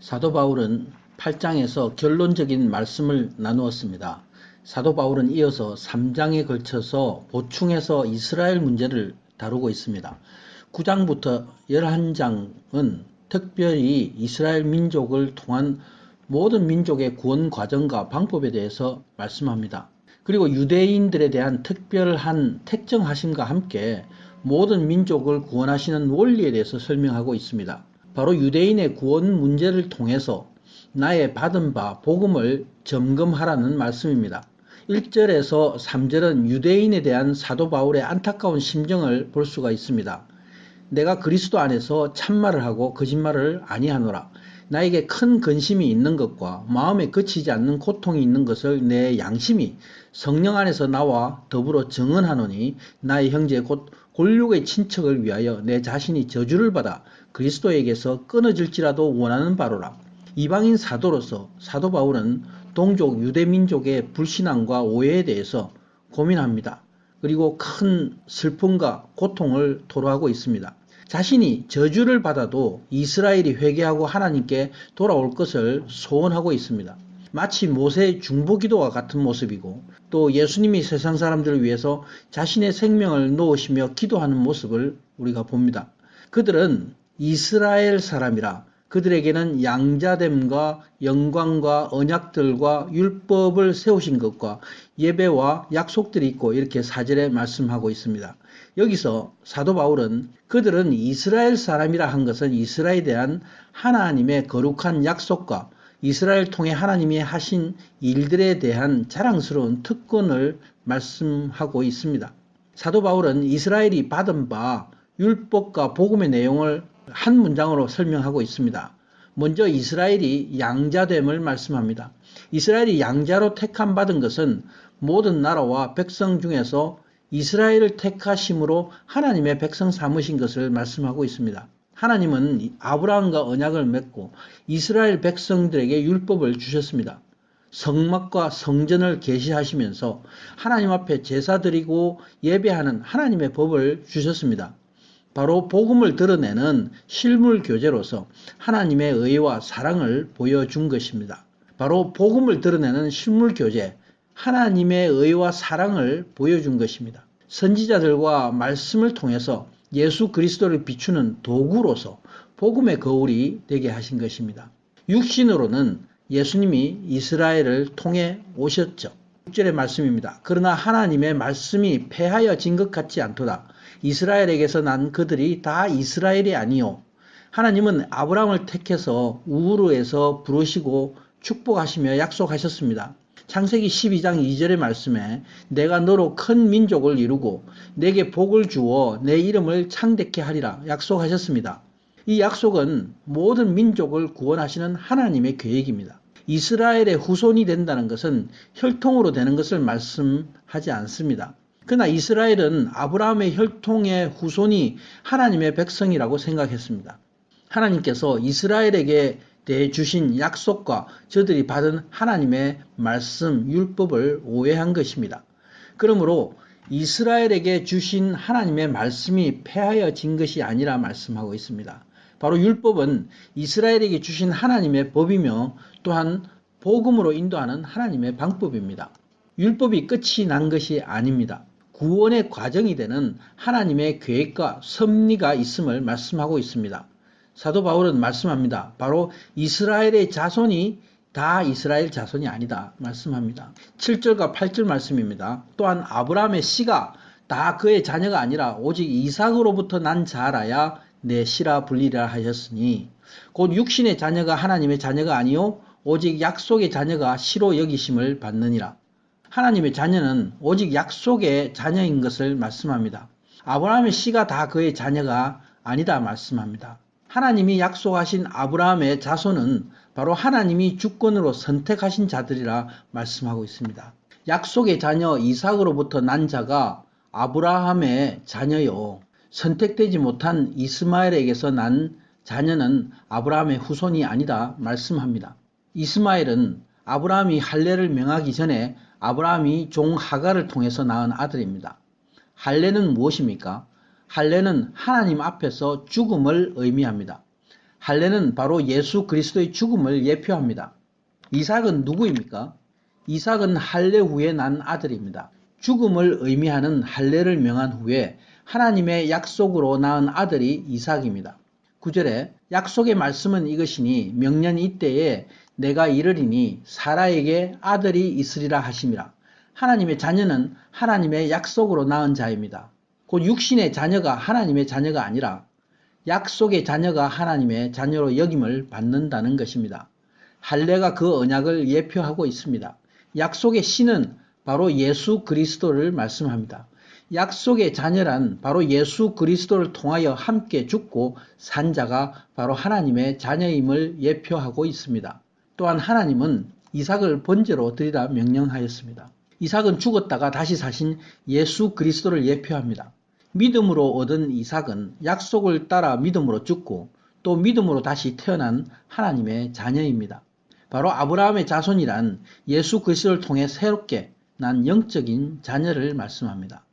사도 바울은 8장에서 결론적인 말씀을 나누었습니다. 사도 바울은 이어서 3장에 걸쳐서 보충해서 이스라엘 문제를 다루고 있습니다. 9장부터 11장은 특별히 이스라엘 민족을 통한 모든 민족의 구원 과정과 방법에 대해서 말씀합니다. 그리고 유대인들에 대한 특별한 택정하심과 함께 모든 민족을 구원하시는 원리에 대해서 설명하고 있습니다. 바로 유대인의 구원 문제를 통해서 나의 받은 바 복음을 점검하라는 말씀입니다. 1절에서 3절은 유대인에 대한 사도 바울의 안타까운 심정을 볼 수가 있습니다. 내가 그리스도 안에서 참말을 하고 거짓말을 아니하노라. 나에게 큰 근심이 있는 것과 마음에 그치지 않는 고통이 있는 것을 내 양심이 성령 안에서 나와 더불어 증언하노니 나의 형제 곧 골육의 친척을 위하여 내 자신이 저주를 받아 그리스도에게서 끊어질지라도 원하는 바로라. 이방인 사도로서 사도 바울은 동족 유대민족의 불신앙과 오해에 대해서 고민합니다. 그리고 큰 슬픔과 고통을 토로하고 있습니다. 자신이 저주를 받아도 이스라엘이 회개하고 하나님께 돌아올 것을 소원하고 있습니다. 마치 모세의 중보기도와 같은 모습이고 또 예수님이 세상 사람들을 위해서 자신의 생명을 놓으시며 기도하는 모습을 우리가 봅니다. 그들은 이스라엘 사람이라 그들에게는 양자됨과 영광과 언약들과 율법을 세우신 것과 예배와 약속들이 있고 이렇게 사절에 말씀하고 있습니다. 여기서 사도 바울은 그들은 이스라엘 사람이라 한 것은 이스라엘에 대한 하나님의 거룩한 약속과 이스라엘 통해 하나님이 하신 일들에 대한 자랑스러운 특권을 말씀하고 있습니다. 사도 바울은 이스라엘이 받은 바 율법과 복음의 내용을 한 문장으로 설명하고 있습니다. 먼저 이스라엘이 양자됨을 말씀합니다. 이스라엘이 양자로 택함 받은 것은 모든 나라와 백성 중에서 이스라엘을 택하심으로 하나님의 백성 삼으신 것을 말씀하고 있습니다. 하나님은 아브라함과 언약을 맺고 이스라엘 백성들에게 율법을 주셨습니다. 성막과 성전을 계시하시면서 하나님 앞에 제사 드리고 예배하는 하나님의 법을 주셨습니다. 바로 복음을 드러내는 실물 교제로서 하나님의 의와 사랑을 보여준 것입니다. 바로 복음을 드러내는 실물 교제, 하나님의 의와 사랑을 보여준 것입니다. 선지자들과 말씀을 통해서 예수 그리스도를 비추는 도구로서 복음의 거울이 되게 하신 것입니다. 육신으로는 예수님이 이스라엘을 통해 오셨죠. 6절의 말씀입니다. 그러나 하나님의 말씀이 패하여진 것 같지 않도다. 이스라엘에게서 난 그들이 다 이스라엘이 아니요. 하나님은 아브라함을 택해서 우르에서 부르시고 축복하시며 약속하셨습니다. 창세기 12장 2절의 말씀에 내가 너로 큰 민족을 이루고 내게 복을 주어 내 이름을 창대케 하리라 약속하셨습니다. 이 약속은 모든 민족을 구원하시는 하나님의 계획입니다. 이스라엘의 후손이 된다는 것은 혈통으로 되는 것을 말씀하지 않습니다. 그러나 이스라엘은 아브라함의 혈통의 후손이 하나님의 백성이라고 생각했습니다. 하나님께서 이스라엘에게 대해 주신 약속과 저들이 받은 하나님의 말씀, 율법을 오해한 것입니다. 그러므로 이스라엘에게 주신 하나님의 말씀이 폐하여진 것이 아니라 말씀하고 있습니다. 바로 율법은 이스라엘에게 주신 하나님의 법이며 또한 복음으로 인도하는 하나님의 방법입니다. 율법이 끝이 난 것이 아닙니다. 구원의 과정이 되는 하나님의 계획과 섭리가 있음을 말씀하고 있습니다. 사도 바울은 말씀합니다. 바로 이스라엘의 자손이 다 이스라엘 자손이 아니다 말씀합니다. 7절과 8절 말씀입니다. 또한 아브라함의 씨가 다 그의 자녀가 아니라 오직 이삭으로부터 난 자라야 내 씨라 불리라 하셨으니 곧 육신의 자녀가 하나님의 자녀가 아니요 오직 약속의 자녀가 씨로 여기심을 받느니라. 하나님의 자녀는 오직 약속의 자녀인 것을 말씀합니다. 아브라함의 씨가 다 그의 자녀가 아니다 말씀합니다. 하나님이 약속하신 아브라함의 자손은 바로 하나님이 주권으로 선택하신 자들이라 말씀하고 있습니다. 약속의 자녀 이삭으로부터 난 자가 아브라함의 자녀요. 선택되지 못한 이스마엘에게서 난 자녀는 아브라함의 후손이 아니다 말씀합니다. 이스마엘은 아브라함이 할례를 명하기 전에 아브라함이 종 하가를 통해서 낳은 아들입니다. 할례는 무엇입니까? 할례는 하나님 앞에서 죽음을 의미합니다. 할례는 바로 예수 그리스도의 죽음을 예표합니다. 이삭은 누구입니까? 이삭은 할례 후에 난 아들입니다. 죽음을 의미하는 할례를 명한 후에 하나님의 약속으로 낳은 아들이 이삭입니다. 9절에 약속의 말씀은 이것이니 명년 이때에 내가 이르리니 사라에게 아들이 있으리라 하심이라. 하나님의 자녀는 하나님의 약속으로 낳은 자입니다. 곧 육신의 자녀가 하나님의 자녀가 아니라 약속의 자녀가 하나님의 자녀로 여김을 받는다는 것입니다. 할례가 그 언약을 예표하고 있습니다. 약속의 신은 바로 예수 그리스도를 말씀합니다. 약속의 자녀란 바로 예수 그리스도를 통하여 함께 죽고 산 자가 바로 하나님의 자녀임을 예표하고 있습니다. 또한 하나님은 이삭을 번제로 드리라 명령하였습니다. 이삭은 죽었다가 다시 사신 예수 그리스도를 예표합니다. 믿음으로 얻은 이삭은 약속을 따라 믿음으로 죽고 또 믿음으로 다시 태어난 하나님의 자녀입니다. 바로 아브라함의 자손이란 예수 그리스도를 통해 새롭게 난 영적인 자녀를 말씀합니다.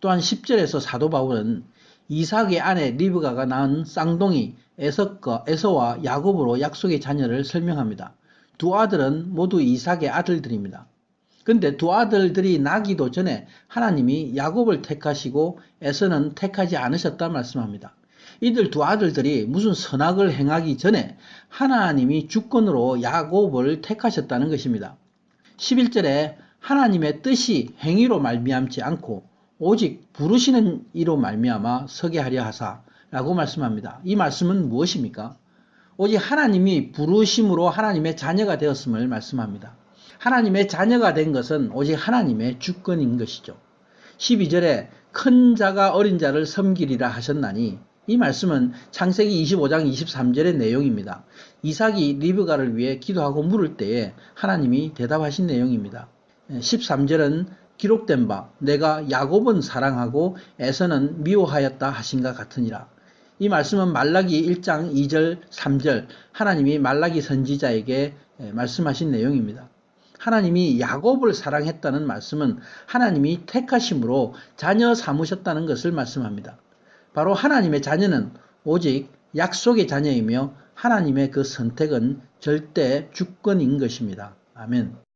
또한 10절에서 사도 바울은 이삭의 아내 리브가가 낳은 쌍둥이 에서과 에서와 야곱으로 약속의 자녀를 설명합니다. 두 아들은 모두 이삭의 아들들입니다. 근데 두 아들들이 나기도 전에 하나님이 야곱을 택하시고 에서는 택하지 않으셨다 말씀합니다. 이들 두 아들들이 무슨 선악을 행하기 전에 하나님이 주권으로 야곱을 택하셨다는 것입니다. 11절에 하나님의 뜻이 행위로 말미암지 않고 오직 부르시는 이로 말미암아 서게 하려 하사라고 말씀합니다. 이 말씀은 무엇입니까? 오직 하나님이 부르심으로 하나님의 자녀가 되었음을 말씀합니다. 하나님의 자녀가 된 것은 오직 하나님의 주권인 것이죠. 12절에 큰 자가 어린 자를 섬기리라 하셨나니 이 말씀은 창세기 25장 23절의 내용입니다. 이삭이 리브가를 위해 기도하고 물을 때에 하나님이 대답하신 내용입니다. 13절은 기록된 바 내가 야곱은 사랑하고 에서는 미워하였다 하신가 같으니라. 이 말씀은 말라기 1장 2절 3절 하나님이 말라기 선지자에게 말씀하신 내용입니다. 하나님이 야곱을 사랑했다는 말씀은 하나님이 택하심으로 자녀 삼으셨다는 것을 말씀합니다. 바로 하나님의 자녀는 오직 약속의 자녀이며 하나님의 그 선택은 절대 주권인 것입니다. 아멘.